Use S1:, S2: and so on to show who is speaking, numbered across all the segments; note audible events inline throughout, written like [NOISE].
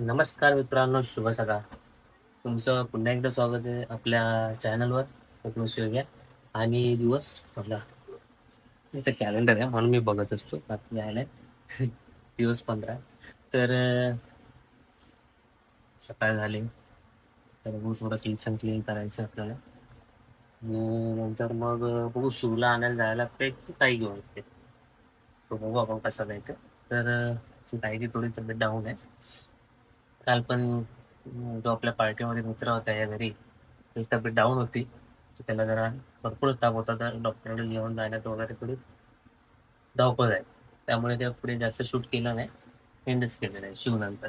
S1: नमस्कार मित्रांनो शुभ सकाळ. तुमचं पुन्हा एकदा स्वागत आहे आपल्या चॅनलवर कोकण शिवग्या आणि दिवस आपला इथं कॅलेंडर आहे म्हणून मी बघत असतो. बाकी आहे नाही. [LAUGHS] दिवस पंधरा. तर सकाळ झाली. तर बघू थोडं किचन क्लीन करायचं आपल्याला. नंतर मग बघू शिवला आणायला जायला पेट काही घेऊन येते तो बघू आपण कसा जायचं. तर काही ती थोडी तब्येत डाऊन आहे. काल पण जो आपल्या पार्टीमध्ये मित्र होता या घरी त्याची तब्येत डाऊन होती. त्याला जरा भरपूर ताप होता. तर डॉक्टरकडे घेऊन जाण्यात वगैरे थोडी धावपळ आहे. त्यामुळे ते पुढे जास्त शूट केलं नाही. एंडच केलेलं आहे शिवनंतर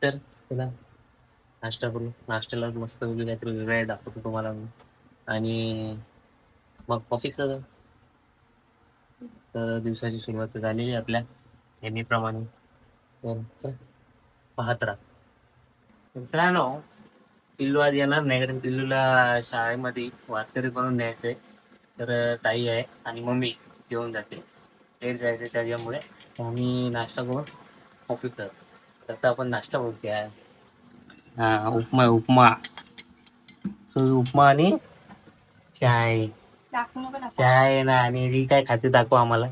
S1: तर त्याला नाश्ता करू. नाश्त्याला मस्त वेगळी काहीतरी वेगळं दाखवतो तुम्हाला मी. आणि मग ऑफिसला जाऊ तर दिवसाची सुरुवात झालेली आहे आपल्या नेहमीप्रमाणे. तर पाहत राहा. मित्रांनो पिल्लू आज येणार नाही कारण पिल्लूला शाळेमध्ये वारकरी बनवून न्यायचंय. तर ताई आहे आणि मम्मी घेऊन जाते. लेट जायचं त्याच्यामुळे. आम्ही नाश्ता करून ऑफिस तर आता आपण नाश्ता बघूया. हा उपमा उपमा. सो उपमा आणि चाय. चाय ना आणि ही काय खाते दाखव आम्हाला.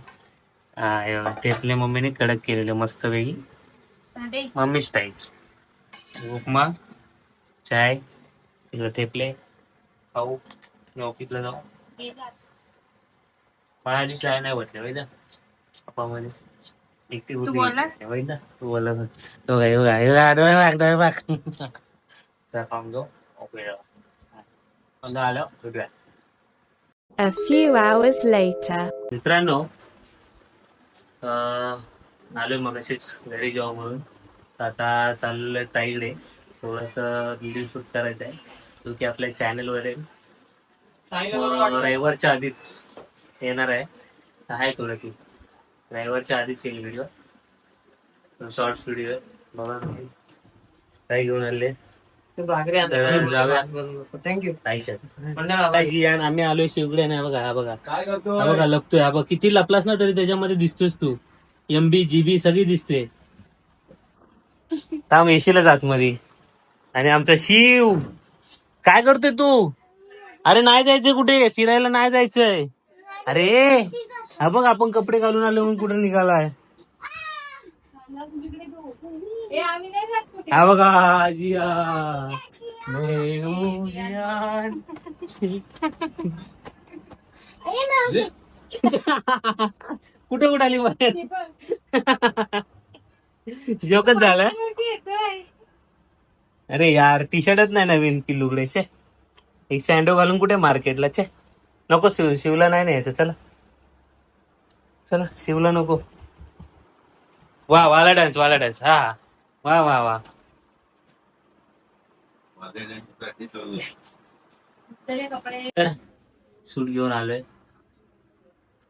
S1: ते आपल्या मम्मीने कडक केलेले मस्त वेगळी
S2: दे
S1: मम्मी स्टाईल उपमा चाय तिकडे थेपले खाऊ. ऑफिसला जाऊ. पाणी चाय नाही म्हटलं माहिती मध्ये एकटी
S2: तू बोललास?
S1: माहिती ना? तू बोलत होती.
S3: A few hours later.
S1: मित्रांनो आलोय मगाशीच घरी जाऊ म्हणून. आता चाललोय ताईकडे. थोडस व्हिडिओ शूट करायचं आहे. तो की आपल्या चॅनलवर आहे अं, रविवारच्या आधीच येणार आहे. आहे थोडं की. रविवारच्या आधीच येईल व्हिडिओ शॉर्ट्स व्हिडिओ आहे. बघा तुम्ही. काय घेऊन आले.
S4: थँक्यू
S1: ना, आम्ही आलोय शिवकडे नाही बघा हा बघा.
S4: काय
S1: हा
S4: करतो
S1: बघा लपतोय. हा बघ. किती लपलास ना तरी त्याच्यामध्ये दिसतोस तू. एम बी जी बी सगळी दिसते. थांब येशीलच आतमध्ये आणि आमचा शिव. काय करतोय तू? अरे नाही जायचंय कुठे? फिरायला नाही जायचंय. अरे हा बघ आपण कपडे घालून आलो म्हणून कुठे निघालाय? हा बघा जिया. [LAUGHS] [LAUGHS] कुठे कुठे आली बाहेर जोकच झालं. अरे यार टी शर्टच नाही नवीन पिल्लुकडे छे. एक सँडो घालून कुठे मार्केटला छे? नको शिव शिवला नाही न्यायचं चला. चला शिवला नको. वा वाला डान्स वाला डान्स हा. वा वा वा. शूट घेऊन आलोय.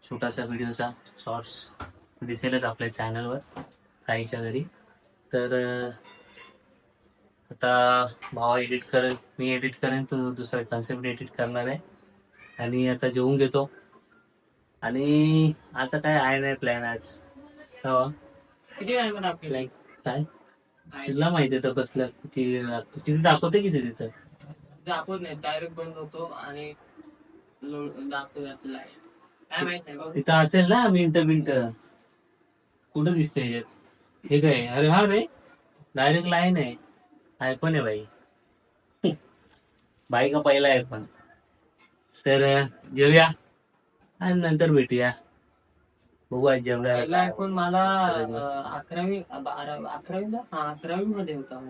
S1: छोटासा व्हिडिओचा शॉर्ट्स दिसेलच आपल्या चॅनलवर ताईच्या घरी. तर आता भावा एडिट करेल मी एडिट करेन तो दुसरा कन्सेप्ट एडिट करणार आहे. आणि आता जेवून घेतो. आणि आता काय आहे नाही प्लॅन आज.
S4: किती वेळ पण आपली?
S1: काय? तुला माहिती आहे तर कसलं किती लागतं तिथे दाखवते किती तिथं
S4: दाखवत नाही डायरेक्ट बंद होतो आणि दाखवतो काय माहीत नाही बघ.
S1: तिथं असेल ना मिनिट मिनिट. कुठं दिसतंय ह्याच्यात? हे काय? अरे हा रे. डायरेक्ट लाईन आहे. आयफोन आहे बाई. बाई का पहिला आयफोन तर अं, जेवूया आणि नंतर भेटूया. बघू आज
S4: पहिला
S1: जेवढ्या
S4: आयफोन मला अं, अकरावी बारा अकरावीला? हा अकरावी मध्ये होता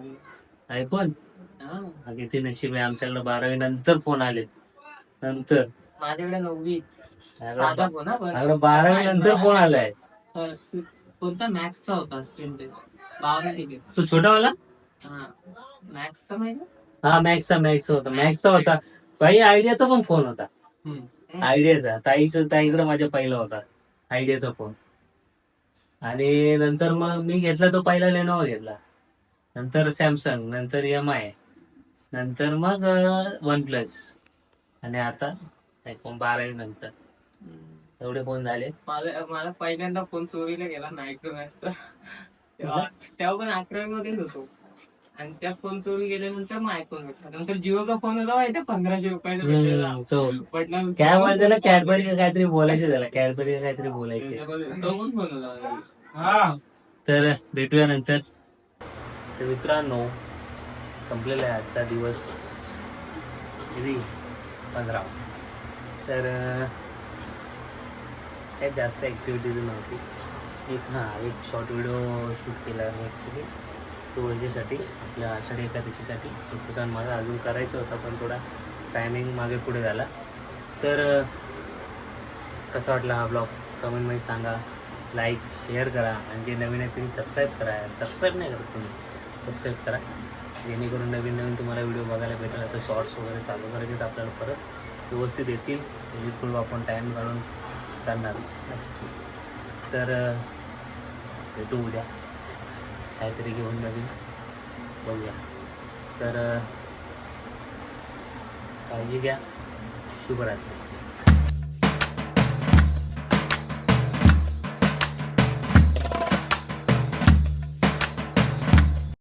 S1: आयफोन
S4: हा.
S1: किती नशीब आहे. आमच्याकडे बारावी नंतर फोन आले. नंतर.
S4: माझ्याकडे नववी. साधा फोन हा
S1: अरे बारावी नंतर फोन आलाय?
S4: सर कोणता मॅक्सचा होता स्क्रीन ते बावन्न ठीक आहे.
S1: तो छोटावाला
S4: हा. मॅक्सचा माहिती
S1: हा मॅक्सचा मॅक्सचा होता मॅक्सचा होता. बाई आयडियाचा पण फोन होता. आयडियाचा. ताईचं ताईकडे माझ्या पहिला होता आयडियाचा फोन आणि नंतर मग मी घेतला तो पहिला लेनोवा घेतला. नंतर सॅमसंग नंतर एम आय नंतर मग वन प्लस आणि आता आयफोन बारावी नंतर. एवढे फोन झाले.
S4: मला मला पहिल्यांदा फोन चोरीला गेला मायक्रोमॅक्सचा तेव्हा तेव्हा पण अकरावी मध्येच होतो. आणि त्यात फोन चोरी गेल्यानंतर मग आयफोन भेटला. नंतर जिओचा फोन होता माहिती पंधराशे रुपयाचा भेटलेला
S1: काय बोलायचं ना कॅडबरी का काहीतरी बोलायचं त्याला कॅडबरी का काहीतरी बोलायचे.
S4: तो पण फोन होता.
S1: तर भेटूया नंतर. तर मित्रांनो संपलेला आहे आजचा दिवस. किती? पंधरा. तर काही जास्त ॲक्टिव्हिटीज नव्हती. एक हां एक शॉर्ट व्हिडिओ शूट केला मी ॲक्च्युली तो याच्यासाठी आपल्या आषाढी एकादशीसाठी. तुझा माझा अजून करायचा होता पण थोडा टायमिंग मागे पुढे झाला. तर कसा वाटला हा ब्लॉग कमेंटमध्ये सांगा. लाईक शेअर करा. आणि जे नवीन आहे त्यांनी सबस्क्राईब करा. सबस्क्राईब नाही करत तुम्ही सबस्क्राईब करा. जेणेकरून नवीन नवीन तुम्हाला व्हिडिओ बघायला भेटेल. असं शॉर्ट्स वगैरे चालू करायचे तर आपल्याला परत. व्यवस्थित येतील. बिलकुल आपण टाईम काढून. करणार. नक्की. तर भेटू उद्या. काहीतरी घेऊन नवीन. बघूया. तर काळजी घ्या. शुभरात्री.